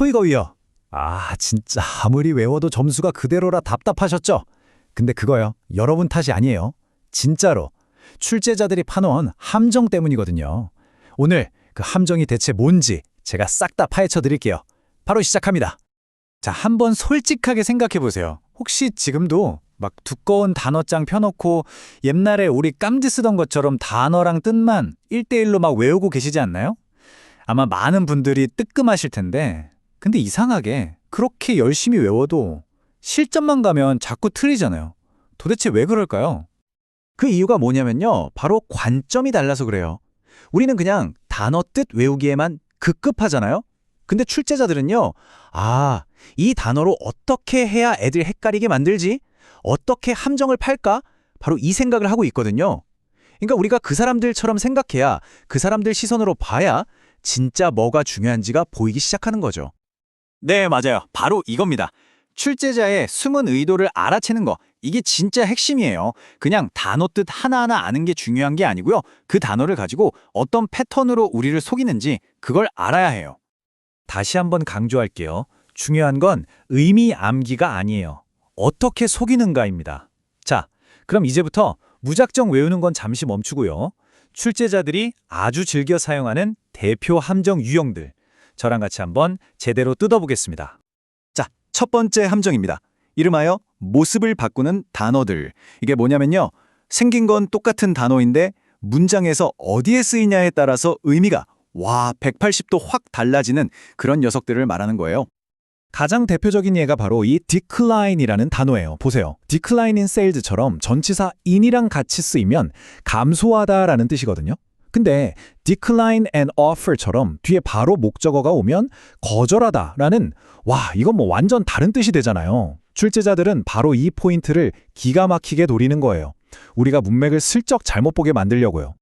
토익어휘요. 아, 진짜 아무리 외워도 점수가 그대로라 답답하셨죠? 근데 그거요. 여러분 탓이 아니에요. 진짜로. 출제자들이 파놓은 함정 때문이거든요. 오늘 그 함정이 대체 뭔지 제가 싹 다 파헤쳐 드릴게요. 바로 시작합니다. 자, 한번 솔직하게 생각해 보세요. 혹시 지금도 막 두꺼운 단어장 펴놓고 옛날에 우리 깜지 쓰던 것처럼 단어랑 뜻만 1대1로 막 외우고 계시지 않나요? 아마 많은 분들이 뜨끔하실 텐데 근데 이상하게 그렇게 열심히 외워도 실전만 가면 자꾸 틀리잖아요. 도대체 왜 그럴까요? 그 이유가 뭐냐면요. 바로 관점이 달라서 그래요. 우리는 그냥 단어 뜻 외우기에만 급급하잖아요. 근데 출제자들은요. 아, 이 단어로 어떻게 해야 애들 헷갈리게 만들지? 어떻게 함정을 팔까? 바로 이 생각을 하고 있거든요. 그러니까 우리가 그 사람들처럼 생각해야 그 사람들 시선으로 봐야 진짜 뭐가 중요한지가 보이기 시작하는 거죠. 네, 맞아요. 바로 이겁니다. 출제자의 숨은 의도를 알아채는 거. 이게 진짜 핵심이에요. 그냥 단어 뜻 하나하나 아는 게 중요한 게 아니고요. 그 단어를 가지고 어떤 패턴으로 우리를 속이는지 그걸 알아야 해요. 다시 한번 강조할게요. 중요한 건 의미 암기가 아니에요. 어떻게 속이는가입니다. 자, 그럼 이제부터 무작정 외우는 건 잠시 멈추고요. 출제자들이 아주 즐겨 사용하는 대표 함정 유형들. 저랑 같이 한번 제대로 뜯어보겠습니다. 자, 첫 번째 함정입니다. 이름하여 모습을 바꾸는 단어들. 이게 뭐냐면요. 생긴 건 똑같은 단어인데 문장에서 어디에 쓰이냐에 따라서 의미가 와 180도 확 달라지는 그런 녀석들을 말하는 거예요. 가장 대표적인 예가 바로 이 decline이라는 단어예요. 보세요. decline in sales처럼 전치사 in이랑 같이 쓰이면 감소하다라는 뜻이거든요. 근데 decline and offer처럼 뒤에 바로 목적어가 오면 거절하다라는 와 이건 뭐 완전 다른 뜻이 되잖아요. 출제자들은 바로 이 포인트를 기가 막히게 노리는 거예요. 우리가 문맥을 슬쩍 잘못 보게 만들려고요.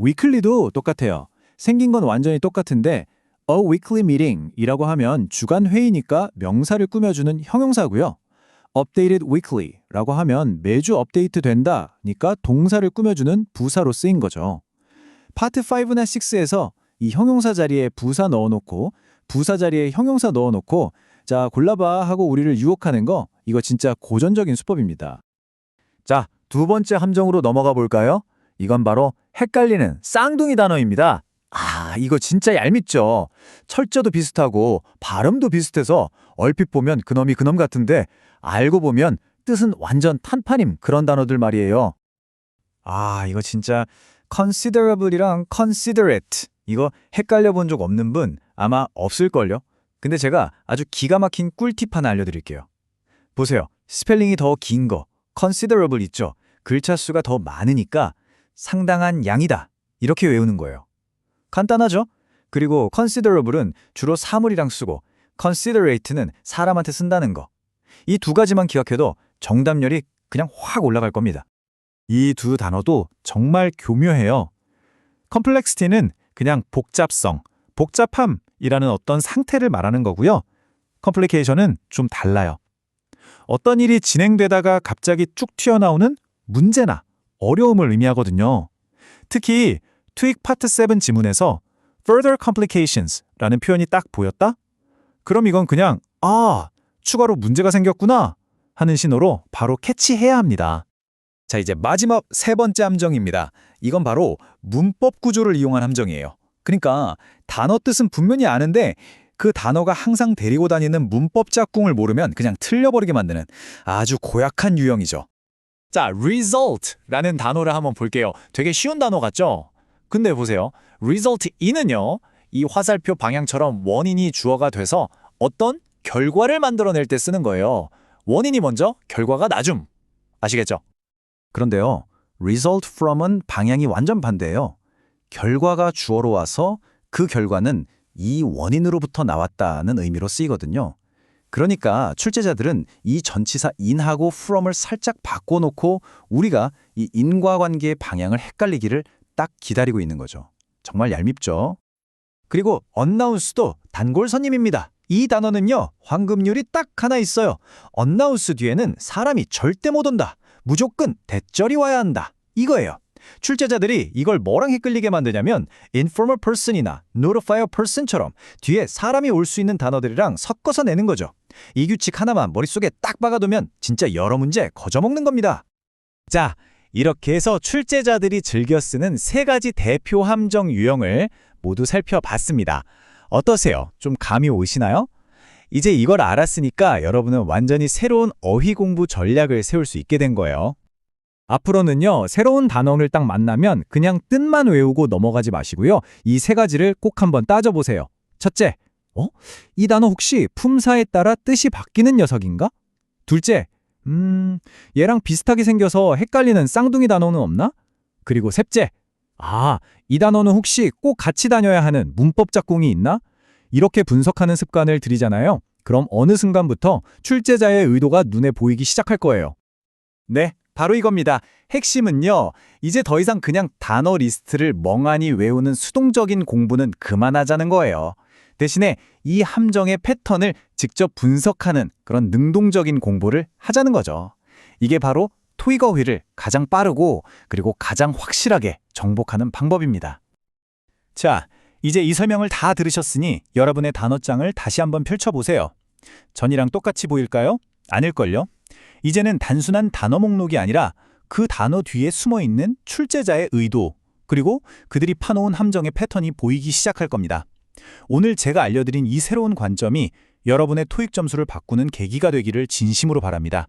weekly도 똑같아요. 생긴 건 완전히 똑같은데 a weekly meeting 이라고 하면 주간 회의니까 명사를 꾸며주는 형용사고요. updated weekly 라고 하면 매주 업데이트 된다니까 동사를 꾸며주는 부사로 쓰인 거죠. 파트 5나 6에서 이 형용사 자리에 부사 넣어놓고 부사 자리에 형용사 넣어놓고 자 골라봐 하고 우리를 유혹하는 거 이거 진짜 고전적인 수법입니다. 자, 두 번째 함정으로 넘어가 볼까요? 이건 바로 헷갈리는 쌍둥이 단어입니다. 아, 이거 진짜 얄밉죠. 철자도 비슷하고 발음도 비슷해서 얼핏 보면 그놈이 그놈 같은데 알고 보면 뜻은 완전 탄판임 그런 단어들 말이에요. 아, 이거 진짜 considerable이랑 considerate 이거 헷갈려 본 적 없는 분 아마 없을걸요? 근데 제가 아주 기가 막힌 꿀팁 하나 알려드릴게요. 보세요. 스펠링이 더 긴 거, considerable 있죠? 글자 수가 더 많으니까 상당한 양이다. 이렇게 외우는 거예요. 간단하죠? 그리고 considerable은 주로 사물이랑 쓰고 considerate는 사람한테 쓴다는 거. 이 두 가지만 기억해도 정답률이 그냥 확 올라갈 겁니다. 이 두 단어도 정말 교묘해요. complexity는 그냥 복잡성, 복잡함이라는 어떤 상태를 말하는 거고요. complication은 좀 달라요. 어떤 일이 진행되다가 갑자기 쭉 튀어나오는 문제나 어려움을 의미하거든요. 특히 트윅 파트 7 지문에서 further complications라는 표현이 딱 보였다? 그럼 이건 그냥 아, 추가로 문제가 생겼구나 하는 신호로 바로 캐치해야 합니다. 자, 이제 마지막 세 번째 함정입니다. 이건 바로 문법 구조를 이용한 함정이에요. 그러니까 단어 뜻은 분명히 아는데 그 단어가 항상 데리고 다니는 문법 짝꿍을 모르면 그냥 틀려버리게 만드는 아주 고약한 유형이죠. 자, result라는 단어를 한번 볼게요. 되게 쉬운 단어 같죠? 근데 보세요. result in은요. 이 화살표 방향처럼 원인이 주어가 돼서 어떤 결과를 만들어낼 때 쓰는 거예요. 원인이 먼저, 결과가 나중. 아시겠죠? 그런데요. result from은 방향이 완전 반대예요. 결과가 주어로 와서 그 결과는 이 원인으로부터 나왔다는 의미로 쓰이거든요. 그러니까 출제자들은 이 전치사 in하고 from을 살짝 바꿔놓고 우리가 이 인과관계의 방향을 헷갈리기를 딱 기다리고 있는 거죠. 정말 얄밉죠? 그리고 언나운스도 단골선임입니다. 이 단어는요. 황금률이 딱 하나 있어요. 언나운스 뒤에는 사람이 절대 못 온다. 무조건 대절이 와야 한다. 이거예요. 출제자들이 이걸 뭐랑 헷갈리게 만드냐면 informer person이나 notifier person처럼 뒤에 사람이 올 수 있는 단어들이랑 섞어서 내는 거죠. 이 규칙 하나만 머릿속에 딱 박아두면 진짜 여러 문제 거저먹는 겁니다. 자, 이렇게 해서 출제자들이 즐겨 쓰는 세 가지 대표 함정 유형을 모두 살펴봤습니다. 어떠세요? 좀 감이 오시나요? 이제 이걸 알았으니까 여러분은 완전히 새로운 어휘 공부 전략을 세울 수 있게 된 거예요. 앞으로는요, 새로운 단어를 딱 만나면 그냥 뜻만 외우고 넘어가지 마시고요. 이 세 가지를 꼭 한번 따져보세요. 첫째, 어? 이 단어 혹시 품사에 따라 뜻이 바뀌는 녀석인가? 둘째, 음, 얘랑 비슷하게 생겨서 헷갈리는 쌍둥이 단어는 없나? 그리고 셋째, 아, 이 단어는 혹시 꼭 같이 다녀야 하는 문법 작공이 있나? 이렇게 분석하는 습관을 들이잖아요. 그럼 어느 순간부터 출제자의 의도가 눈에 보이기 시작할 거예요. 네, 바로 이겁니다. 핵심은요, 이제 더 이상 그냥 단어 리스트를 멍하니 외우는 수동적인 공부는 그만하자는 거예요. 대신에 이 함정의 패턴을 직접 분석하는 그런 능동적인 공부를 하자는 거죠. 이게 바로 토익 어휘를 가장 빠르고 그리고 가장 확실하게 정복하는 방법입니다. 자, 이제 이 설명을 다 들으셨으니 여러분의 단어장을 다시 한번 펼쳐보세요. 전이랑 똑같이 보일까요? 아닐걸요? 이제는 단순한 단어 목록이 아니라 그 단어 뒤에 숨어 있는 출제자의 의도, 그리고 그들이 파놓은 함정의 패턴이 보이기 시작할 겁니다. 오늘 제가 알려드린 이 새로운 관점이 여러분의 토익 점수를 바꾸는 계기가 되기를 진심으로 바랍니다.